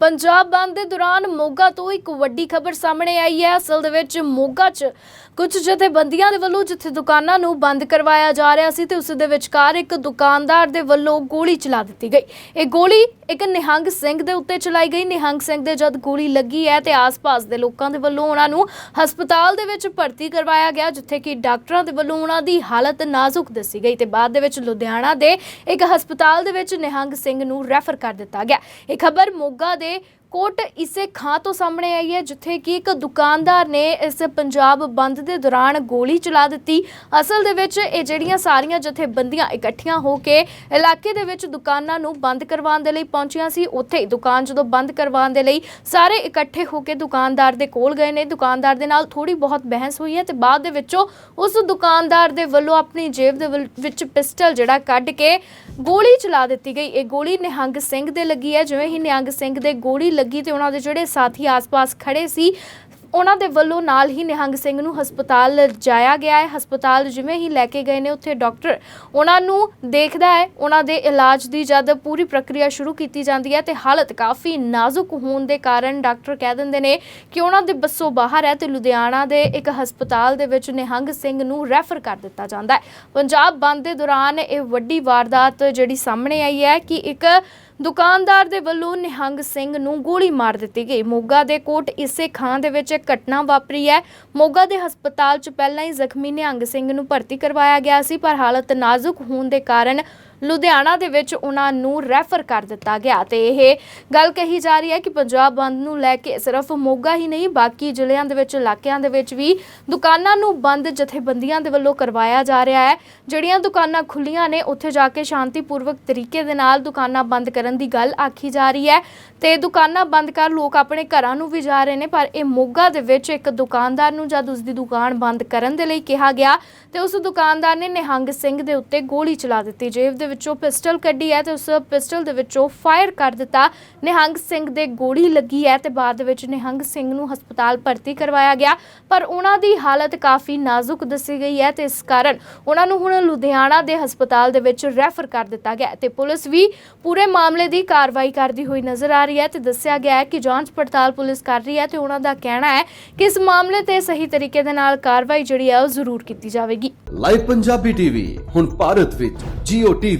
ਪੰਜਾਬ ਬੰਦ ਦੇ ਦੌਰਾਨ ਮੋਗਾ ਤੋਂ ਇੱਕ ਵੱਡੀ ਖਬਰ ਸਾਹਮਣੇ ਆਈ ਹੈ। ਅਸਲ ਦੇ ਵਿੱਚ ਮੋਗਾ 'ਚ ਕੁਝ ਜਥੇਬੰਦੀਆਂ ਦੇ ਵੱਲੋਂ ਜਿੱਥੇ ਦੁਕਾਨਾਂ ਨੂੰ ਬੰਦ ਕਰਵਾਇਆ ਜਾ ਰਿਹਾ ਸੀ ਤੇ ਉਸ ਦੇ ਵਿਚਕਾਰ ਇੱਕ ਦੁਕਾਨਦਾਰ ਦੇ ਵੱਲੋਂ ਗੋਲੀ ਚਲਾ ਦਿੱਤੀ ਗਈ। ਇਹ ਗੋਲੀ ਇੱਕ ਨਿਹੰਗ ਸਿੰਘ ਦੇ ਉੱਤੇ ਚਲਾਈ ਗਈ। ਨਿਹੰਗ ਸਿੰਘ ਦੇ ਜਦ ਗੋਲੀ ਲੱਗੀ ਹੈ ਤੇ ਆਸ-ਪਾਸ ਦੇ ਲੋਕਾਂ ਦੇ ਵੱਲੋਂ ਉਹਨਾਂ ਨੂੰ ਹਸਪਤਾਲ ਦੇ ਵਿੱਚ ਭਰਤੀ ਕਰਵਾਇਆ ਗਿਆ, ਜਿੱਥੇ ਕਿ ਡਾਕਟਰਾਂ ਦੇ ਵੱਲੋਂ ਉਹਨਾਂ ਦੀ ਹਾਲਤ ਨਾਜ਼ੁਕ ਦੱਸੀ ਗਈ ਤੇ ਬਾਅਦ ਦੇ ਵਿੱਚ ਲੁਧਿਆਣਾ ਦੇ ਇੱਕ ਹਸਪਤਾਲ ਦੇ ਵਿੱਚ ਨਿਹੰਗ ਸਿੰਘ ਨੂੰ ਰੈਫਰ ਕਰ ਦਿੱਤਾ ਗਿਆ। ਇਹ ਖਬਰ ਮੋਗਾ ਦੇ ਕੋਟ ਇਸੇ ਖਾਂ ਤੋਂ ਸਾਹਮਣੇ ਆਈ ਹੈ, ਜਿੱਥੇ ਕਿ ਇੱਕ ਦੁਕਾਨਦਾਰ ਨੇ ਇਸ ਪੰਜਾਬ ਬੰਦ ਦੇ ਦੌਰਾਨ ਗੋਲੀ ਚਲਾ ਦਿੱਤੀ। ਅਸਲ ਦੇ ਵਿੱਚ ਇਹ ਜਿਹੜੀਆਂ ਸਾਰੀਆਂ ਜਥੇਬੰਦੀਆਂ ਇਕੱਠੀਆਂ ਹੋ ਕੇ ਇਲਾਕੇ ਦੇ ਵਿੱਚ ਦੁਕਾਨਾਂ ਨੂੰ ਬੰਦ ਕਰਵਾਉਣ ਦੇ ਲਈ ਪਹੁੰਚੀਆਂ ਸੀ, ਉੱਥੇ ਦੁਕਾਨ ਜਦੋਂ ਬੰਦ ਕਰਵਾਉਣ ਦੇ ਲਈ ਸਾਰੇ ਇਕੱਠੇ ਹੋ ਕੇ ਦੁਕਾਨਦਾਰ ਦੇ ਕੋਲ ਗਏ ਨੇ। ਦੁਕਾਨਦਾਰ ਦੇ ਨਾਲ ਥੋੜੀ ਬਹੁਤ ਬਹਿਸ ਹੋਈ ਹੈ ਤੇ ਬਾਅਦ ਦੇ ਵਿੱਚੋਂ ਉਸ ਦੁਕਾਨਦਾਰ ਦੇ ਵੱਲੋਂ ਆਪਣੀ ਜੇਬ ਦੇ ਵਿੱਚ ਪਿਸਟਲ ਜਿਹੜਾ ਕੱਢ ਕੇ ਗੋਲੀ ਚਲਾ ਦਿੱਤੀ ਗਈ। ਇਹ ਗੋਲੀ ਨਿਹੰਗ ਸਿੰਘ ਦੇ ਲੱਗੀ ਹੈ। ਜਿਵੇਂ ਹੀ ਨਿਹੰਗ ਸਿੰਘ ਦੇ ਗੋਲੀ ਲੱਗੀ ਤੇ ਉਹਨਾਂ ਦੇ ਜਿਹੜੇ ਸਾਥੀ ਆਸ-ਪਾਸ ਖੜੇ ਸੀ ਉਹਨਾਂ ਦੇ ਵੱਲੋਂ ਨਾਲ ਹੀ ਨਿਹੰਗ ਸਿੰਘ ਨੂੰ ਹਸਪਤਾਲ ਲਿਜਾਇਆ ਗਿਆ ਹੈ। ਹਸਪਤਾਲ ਜਿਵੇਂ ਹੀ ਲੈ ਕੇ ਗਏ ਨੇ, ਉੱਥੇ ਡਾਕਟਰ ਉਹਨਾਂ ਨੂੰ ਦੇਖਦਾ ਹੈ। ਉਹਨਾਂ ਦੇ ਇਲਾਜ ਦੀ ਜਦ ਪੂਰੀ ਪ੍ਰਕਿਰਿਆ ਸ਼ੁਰੂ ਕੀਤੀ ਜਾਂਦੀ ਹੈ ਤੇ ਹਾਲਤ ਕਾਫੀ ਨਾਜ਼ੁਕ ਹੋਣ ਦੇ ਕਾਰਨ ਡਾਕਟਰ ਕਹਿ ਦਿੰਦੇ ਨੇ ਕਿ ਉਹਨਾਂ ਦੇ ਬੱਸੋਂ ਬਾਹਰ ਹੈ ਤੇ ਲੁਧਿਆਣਾ ਦੇ ਇੱਕ ਹਸਪਤਾਲ ਦੇ ਵਿੱਚ ਨਿਹੰਗ ਸਿੰਘ ਨੂੰ ਰੈਫਰ ਕਰ ਦਿੱਤਾ ਜਾਂਦਾ ਹੈ। ਪੰਜਾਬ ਬੰਦ ਦੇ ਦੌਰਾਨ ਇਹ ਵੱਡੀ ਵਾਰਦਾਤ ਜਿਹੜੀ ਸਾਹਮਣੇ ਆਈ ਹੈ ਕਿ ਇੱਕ ਦੁਕਾਨਦਾਰ ਦੇ ਵੱਲੋਂ ਨਿਹੰਗ ਸਿੰਘ ਨੂੰ ਗੋਲੀ ਮਾਰ ਦਿੱਤੀ ਗਈ। ਮੋਗਾ ਦੇ ਕੋਟ ਇਸੇ ਖਾਂ ਦੇ ਵਿੱਚ ਇੱਕ ਘਟਨਾ ਵਾਪਰੀ ਹੈ। ਮੋਗਾ ਦੇ ਹਸਪਤਾਲ 'ਚ ਪਹਿਲਾਂ ਹੀ ਜ਼ਖਮੀ ਨਿਹੰਗ ਸਿੰਘ ਨੂੰ ਭਰਤੀ ਕਰਵਾਇਆ ਗਿਆ ਸੀ, ਪਰ ਹਾਲਤ ਨਾਜ਼ੁਕ ਹੋਣ ਦੇ ਕਾਰਨ ਲੁਧਿਆਣਾ ਦੇ ਵਿੱਚ ਉਹਨਾਂ ਨੂੰ ਰੈਫਰ ਕਰ ਦਿੱਤਾ ਗਿਆ ਤੇ ਇਹ ਗੱਲ ਕਹੀ ਜਾ ਰਹੀ ਹੈ ਕਿ ਪੰਜਾਬ ਬੰਦ ਨੂੰ ਲੈ ਕੇ ਸਿਰਫ ਮੋਗਾ ਹੀ ਨਹੀਂ, ਬਾਕੀ ਜ਼ਿਲ੍ਹਿਆਂ ਦੇ ਵਿੱਚ, ਇਲਾਕਿਆਂ ਦੇ ਵਿੱਚ ਵੀ ਦੁਕਾਨਾਂ ਨੂੰ ਬੰਦ ਜਥੇਬੰਦੀਆਂ ਦੇ ਵੱਲੋਂ ਕਰਵਾਇਆ ਜਾ ਰਿਹਾ ਹੈ। ਜਿਹੜੀਆਂ ਦੁਕਾਨਾਂ ਖੁੱਲੀਆਂ ਨੇ, ਉੱਥੇ ਜਾ ਕੇ ਸ਼ਾਂਤੀਪੂਰਵਕ ਤਰੀਕੇ ਦੇ ਨਾਲ ਦੁਕਾਨਾਂ ਬੰਦ ਕਰਨ ਦੀ ਗੱਲ ਆਖੀ ਜਾ ਰਹੀ ਹੈ ਤੇ ਦੁਕਾਨਾਂ ਬੰਦ ਕਰ ਲੋਕ ਆਪਣੇ ਘਰਾਂ ਨੂੰ ਵੀ ਜਾ ਰਹੇ ਨੇ, ਪਰ ਇਹ ਮੋਗਾ ਦੇ ਵਿੱਚ ਇੱਕ ਦੁਕਾਨਦਾਰ ਨੂੰ ਜਦ ਉਸ ਦੀ ਦੁਕਾਨ ਬੰਦ ਕਰਨ ਦੇ ਲਈ ਕਿਹਾ ਗਿਆ ਤੇ ਉਸ ਦੁਕਾਨਦਾਰ ਨੇ ਨਿਹੰਗ ਸਿੰਘ ਦੇ ਉੱਤੇ ਗੋਲੀ ਚਲਾ ਦਿੱਤੀ, ਜੇਬ ਦੇ ਵਿੱਚੋਂ ਪਿਸਟਲ ਕੱਢੀ ਹੈ ਤੇ ਉਸ ਪਿਸਟਲ ਦੇ ਵਿੱਚੋਂ ਫਾਇਰ ਕਰ ਦਿੱਤਾ। ਨਿਹੰਗ ਸਿੰਘ ਦੇ ਗੋਲੀ ਲੱਗੀ ਹੈ ਤੇ ਬਾਅਦ ਦੇ ਵਿੱਚ ਨਿਹੰਗ ਸਿੰਘ ਨੂੰ ਹਸਪਤਾਲ ਭਰਤੀ ਕਰਵਾਇਆ ਗਿਆ। ਪਰ ਉਹਨਾਂ ਦੀ ਹਾਲਤ ਕਾਫੀ ਨਾਜ਼ੁਕ ਦੱਸੀ ਗਈ ਹੈ ਤੇ ਇਸ ਕਾਰਨ ਉਹਨਾਂ ਨੂੰ ਹੁਣ ਲੁਧਿਆਣਾ ਦੇ ਹਸਪਤਾਲ ਦੇ ਵਿੱਚ ਰੈਫਰ ਕਰ ਦਿੱਤਾ ਗਿਆ ਤੇ ਪੁਲਿਸ ਵੀ ਪੂਰੇ ਮਾਮਲੇ ਦੀ ਕਾਰਵਾਈ ਕਰਦੀ ਹੋਈ ਨਜ਼ਰ ਆ ਰਹੀ ਹੈ ਤੇ ਦੱਸਿਆ ਗਿਆ ਹੈ ਕਿ ਜਾਂਚ ਪੜਤਾਲ ਪੁਲਿਸ ਕਰ ਰਹੀ ਹੈ ਤੇ ਉਹਨਾਂ ਦਾ ਕਹਿਣਾ ਹੈ ਕਿ ਇਸ ਮਾਮਲੇ ਤੇ ਸਹੀ ਤਰੀਕੇ ਦੇ ਨਾਲ ਕਾਰਵਾਈ ਜਿਹੜੀ ਹੈ ਉਹ ਜ਼ਰੂਰ ਕੀਤੀ ਜਾਵੇਗੀ। ਲਾਈਵ ਪੰਜਾਬੀ ਟੀਵੀ ਹੁਣ ਭਾਰਤ ਵਿੱਚ Jio TV,